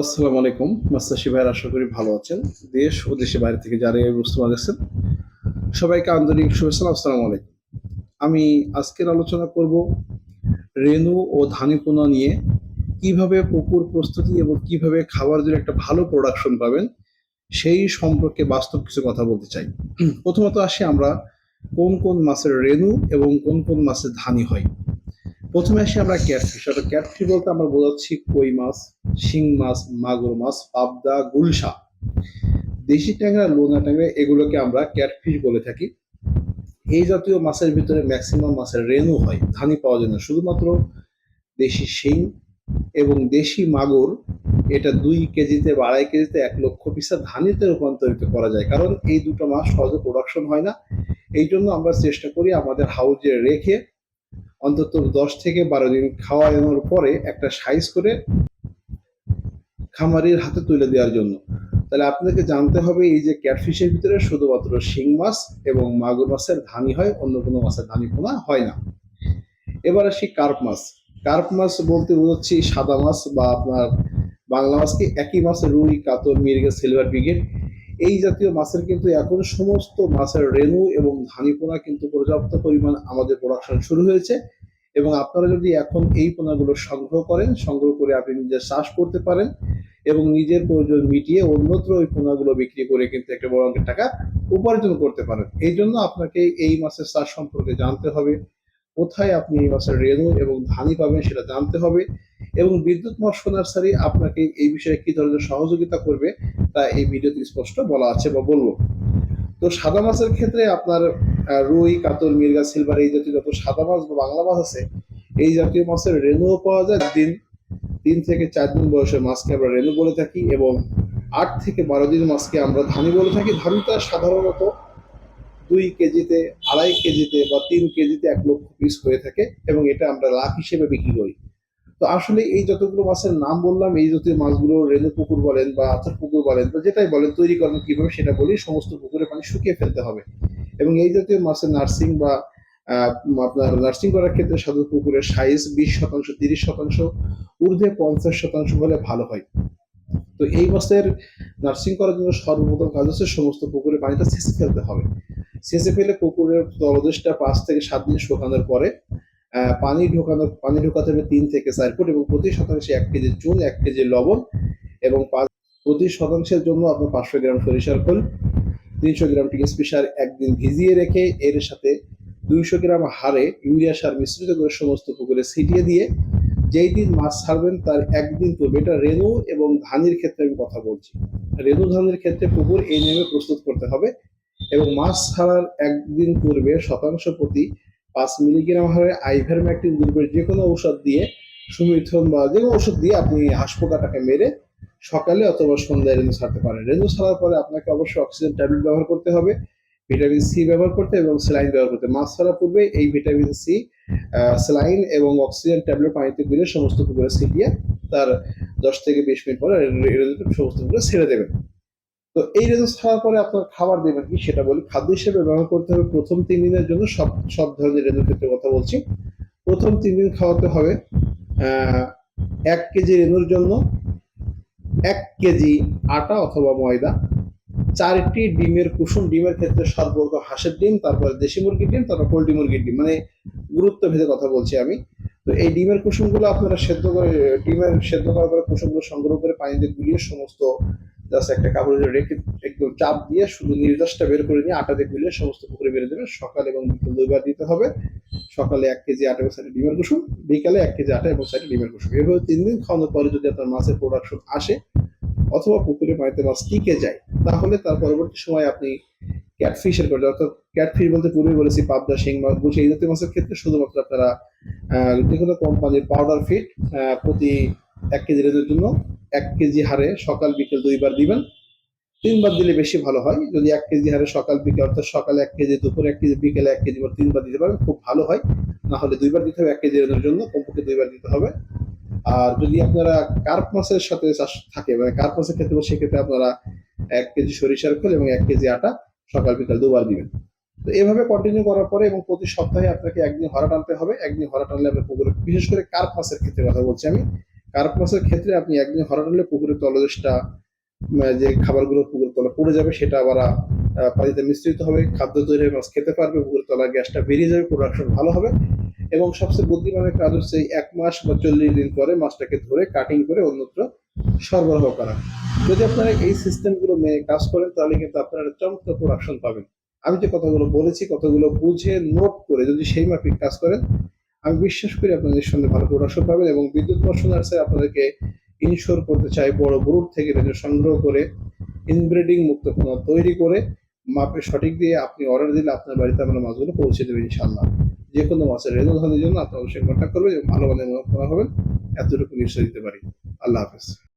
আসসালামু আলাইকুম। মাস্টারশি ভাইয়ের, আশা করি ভালো আছেন। দেশ ও দেশের বাইরে থেকে যারা বুঝতে পারছেন সবাইকে আন্তরিক শুভেচ্ছা, আসসালামু আলাইকুম। আমি আজকের আলোচনা করব রেণু ও ধানি পোনা নিয়ে। কীভাবে পুকুর প্রস্তুতি এবং কীভাবে খাবার জন্য একটা ভালো প্রোডাকশন পাবেন, সেই সম্পর্কে বাস্তব কিছু কথা বলতে চাই। প্রথমত আসি আমরা, কোন কোন মাছের রেণু এবং কোন কোন মাছের ধানি হয়? প্রথমে আসি আমরা ক্যাটফিশ। অর্থাৎ ক্যাটফিশ বলতে আমরা বোঝাচ্ছি কই মাছ শিং মাছ, মাগুর মাছ, পাবদা, গুলশা। দেশি ট্যাংরা, লোনা ট্যাংরা, এগুলোকে আমরা ক্যাটফিশ বলে থাকি। এই জাতীয় মাছের ভিতরে ম্যাক্সিমাম মাছের রেণু হয় ধানি পাওয়া যায় না। শুধুমাত্র দেশি শিং এবং দেশি মাগুর, এটা দুই কেজিতে বা আড়াই কেজিতে এক লক্ষ পিসা ধানিতে রূপান্তরিত করা যায়। কারণ এই দুটো মাছ সহজে প্রোডাকশন হয় না। এই জন্য আমরা চেষ্টা করি আমাদের হাউজে রেখে অন্তত দশ থেকে বারো দিন খাওয়ানোর পরে একটা সাইজ করে খামারির হাতে তুলে দেওয়ার জন্য। তাহলে আপনাকে জানতে হবে এই যে ক্যাটফিশের ভিতরে শুধুমাত্র শিং মাছ এবং মাগুর মাছের ধানি হয়, অন্য কোনো মাছের ধানি পোনা হয় না। এবার আসি কার্প মাছ। কার্প মাছ বলতে বোঝাচ্ছি সাদা মাছ বা আপনার বাংলা মাছকে একই মাছ, রুই, কাতল, মির্গে, সিলভার ব্রিগেড। এই জাতীয় মাছের কিন্তু এখন সমস্ত মাছের রেণু এবং ধানি পোনা কিন্তু পর্যাপ্ত পরিমাণ আমাদের প্রোডাকশন শুরু হয়েছে। এবং আপনারা যদি এখন এই পোনাগুলো সংগ্রহ করেন, সংগ্রহ করে আপনি নিজে চাষ করতে পারেন এবং নিজের প্রয়োজন মিটিয়ে অন্যত্র ওই পোনাগুলো বিক্রি করে কিন্তু একটা বড় অঙ্কের টাকা উপার্জন করতে পারেন। এই জন্য আপনাকে এই মাছের চাষ সম্পর্কে জানতে হবে, কোথায় আপনি এই মাছের রেণু এবং ধানি পাবেন সেটা জানতে হবে এবং বিদ্যুৎ মৎস্য নার্সারি আপনাকে এই বিষয়ে কি ধরনের সহযোগিতা করবে তা এই ভিডিওতে স্পষ্ট বলা আছে বা বলব। তো সাদা মাছের ক্ষেত্রে আপনার রুই, কাতল, মির্গা, সিলভার এই জাতীয় যত সাদা মাছ বা বাংলা মাছ আছে, এই জাতীয় মাছের রেণুও পাওয়া যায় দিন তিন থেকে চার দিন বয়সের মাছকে আমরা রেণু বলে থাকি এবং আট থেকে বারো দিন মাছকে আমরা ধানি বলে থাকি। ধানটা সাধারণত দুই কেজিতে, আড়াই কেজিতে বা তিন কেজিতে এক লক্ষ পিস হয়ে থাকে এবং এটা আমরা লাখ হিসেবে বিক্রি করি। তো আসলে এই যতগুলো মাছের নাম বললাম, এই জাতীয় মাছগুলো রেণু পুকুর বলেন বা আচার পুকুর বলেন বা যেটাই বলেন, তৈরি করেন কীভাবে সেটা বলি সমস্ত পুকুরে পানি শুকিয়ে ফেলতে হবে। এবং এই জাতীয় মাছের নার্সিং বা আপনার নার্সিং করার ক্ষেত্রে সাধারণ পুকুরের সাইজ বিশ শতাংশ, তিরিশ শতাংশ, ঊর্ধ্বে পঞ্চাশ শতাংশ হলে ভালো হয়। তো এই মাছের নার্সিং করার জন্য সর্বপ্রথম কাজ হচ্ছে সমস্ত পুকুরে পানিটা ছেঁচে ফেলতে হবে। ছেঁচে ফেলে পুকুরের তলদেশটা পাঁচ থেকে সাত দিন শুকানোর পরে পানি ঢোকানো, পানি ঢোকাতে হবে তিন থেকে চার ফুট এবং প্রতি শতাংশে এক কেজি চুন, এক কেজি লবণ এবং পাঁচ প্রতি শতাংশের জন্য আপনার পাঁচশো গ্রাম সরিষার খোল, তিনশো গ্রাম টিএসপি সার একদিন ভিজিয়ে রেখে এর সাথে দুইশো গ্রাম হারে ইউরিয়া সার মিশ্রিত করে সমস্ত পুকুরে ছিটিয়ে দিয়ে, যেই দিন মাছ ছাড়বেন তার একদিন পূর্বে। এটা রেণু এবং ধানের ক্ষেত্রে আমি কথা বলছি। রেণু ধানের ক্ষেত্রে পুকুর এই নিয়মে প্রস্তুত করতে হবে এবং মাছ ছাড়ার একদিন পূর্বে শতাংশ প্রতি পাঁচ মিলিগ্রাম হারে আইভারম্যাকটিন গ্রুপের যে কোনো ঔষধ দিয়ে, সুমিথন বা যে কোনো ওষুধ দিয়ে আপনি হাঁস পোকাটাকে মেরে সকালে অথবা সন্ধ্যায় রেণু ছাড়তে পারেন। রেণু ছাড়ার পরে আপনাকে অবশ্যই অক্সিজেন ট্যাবলেট ব্যবহার করতে হবে। ভিটামিন সি ব্যবহার করতে এবং স্যালাইন ব্যবহার করতে। মাছ ছাড়ার পূর্বে এই ভিটামিন সি স্যালাইন এবং অক্সিজেন ট্যাবলেট পানিতে গুলে সমস্ত পুকুরে ছিটিয়ে তার দশ থেকে বিশ মিনিট পরে সমস্ত পুকুরে ছেড়ে দেবেন। তো এই রেণু ছাড়ার পরে আপনার খাবার দেবেন কি সেটা বলি। খাদ্য হিসেবে ব্যবহার করতে হবে প্রথম তিন দিনের জন্য সব সব ধরনের রেণুর ক্ষেত্রে কথা বলছি। প্রথম তিন দিন খাওয়াতে হবে এক কেজি রেণুর জন্য এক কেজি আটা অথবা ময়দা চারটি ডিমের কুসুম, ডিমের ক্ষেত্রে সর্বপ্রথম হাঁসের ডিম, তারপর দেশি মুরগির ডিম, তারপর পোলট্রি মুরগির ডিম মানে গুরুত্ব ভেদে কথা বলছি আমি। তো এই ডিমের কুসুমগুলো আপনারা সেদ্ধ করে, ডিমের সেদ্ধ করার পরে কুসুমগুলো সংগ্রহ করে পানিতে গুলিয়ে সমস্ত জাস্ট একটা কাপড়ে রেখে একদম চাপ দিয়ে শুধু নির্যাসটা বের করে নিয়ে আটা দিয়ে গুলিয়ে সমস্ত পুকুরে বেড়ে দেবেন। সকাল এবং বিকেল দুইবার দিতে হবে। সকালে এক কেজি আটা এবং সাইডে ডিমের কুসুম, বিকালে এক কেজি আটা এবং সাইডে ডিমের কুসুম। এভাবে তিন দিন খাওয়ানোর পরে যদি আপনার মাছের প্রোডাকশন আসে অথবা পুকুরে পানিতে মাছ টিকে যায়, তাহলে তার পরবর্তী সময় আপনি ক্যাটফিশের করতে অর্থাৎ ক্যাটফিশ বলতে পূর্বে বলেছি পাবদা শিং মাছ বুঝে, এই জাতীয় মাছের ক্ষেত্রে শুধুমাত্র আপনারা যে কোনো কোম্পানির পাউডার ফিট প্রতি এক কেজি রেজের জন্য এক কেজি হারে সকাল, বিকেল দুইবার দিবেন। তিনবার দিলে বেশি ভালো হয়। যদি এক কেজি হারে সকাল, বিকেল, অর্থাৎ সকালে এক কেজি, দুপুরে এক কেজি, বিকেলে এক কেজি বা তিনবার দিতে পারেন, খুব ভালো হয়। না হলে দুইবার দিতে হবে, এক কেজি রেজের জন্য, কমপক্ষে দুইবার দিতে হবে। আর যদি আপনারা কার্প মাছের সাথে চাষ থাকে মানে কার্প মাছের ক্ষেত্রে সেক্ষেত্রে আপনারা এক কেজি সরিষার খোল এবং এক কেজি আটা সকাল, বিকাল, দুবার দিবেন। তো এভাবে কন্টিনিউ করার পরে এবং প্রতি সপ্তাহে আপনাকে একদিন হরা টানতে হবে। একদিন হরা টানলে আপনার পুকুরে, বিশেষ করে কার্প মাছের ক্ষেত্রে কথা বলছি আমি, কার্প মাছের ক্ষেত্রে আপনি একদিন হরা টানলে পুকুরের তলদেশটা যে খাবারগুলো পুকুরের তলা পড়ে যাবে, সেটা আবার পানিতে মিশ্রিত হবে, খাদ্য তৈরি হয়ে মাছ খেতে পারবে, পুকুরের তলার গ্যাসটা বেরিয়ে যাবে প্রোডাকশন ভালো হবে। এবং সবচেয়ে বুদ্ধিমানের কাজ হচ্ছে এক মাস বা চল্লিশ দিন পরে মাছটাকে ধরে কাটিং করে অন্যত্র সরবরাহ করা। যদি আপনারা এই সিস্টেমগুলো মেনে কাজ করেন, তাহলে কিন্তু আপনারা চমৎকার প্রোডাকশন পাবেন। আমি যে কথাগুলো বলেছি, কথাগুলো বুঝে নোট করে যদি সেই মাফিক কাজ করেন, আমি বিশ্বাস করি আপনাদের সঙ্গে ভালো প্রোডাকশন পাবেন এবং বিদ্যুৎ বর্ষণ আছে আপনাদেরকে ইনশোর করতে চাই বড় ব্রুট থেকে তাদের সংগ্রহ করে ইনব্রিডিং মুক্ত তৈরি করে, মাপে সঠিক দিয়ে আপনি অর্ডার দিলে আপনার বাড়িতে আমরা মাছগুলো পৌঁছে দেবেন ইনশাল্লাহ যে কোনো মাছের রেণুধনের জন্য আপনার অবশ্যই কন্ট্যাক্ট করবেন এবং ভালো মানের করা হবে। এতটুকু নিশ্চয় দিতে পারি। আল্লাহ হাফেজ।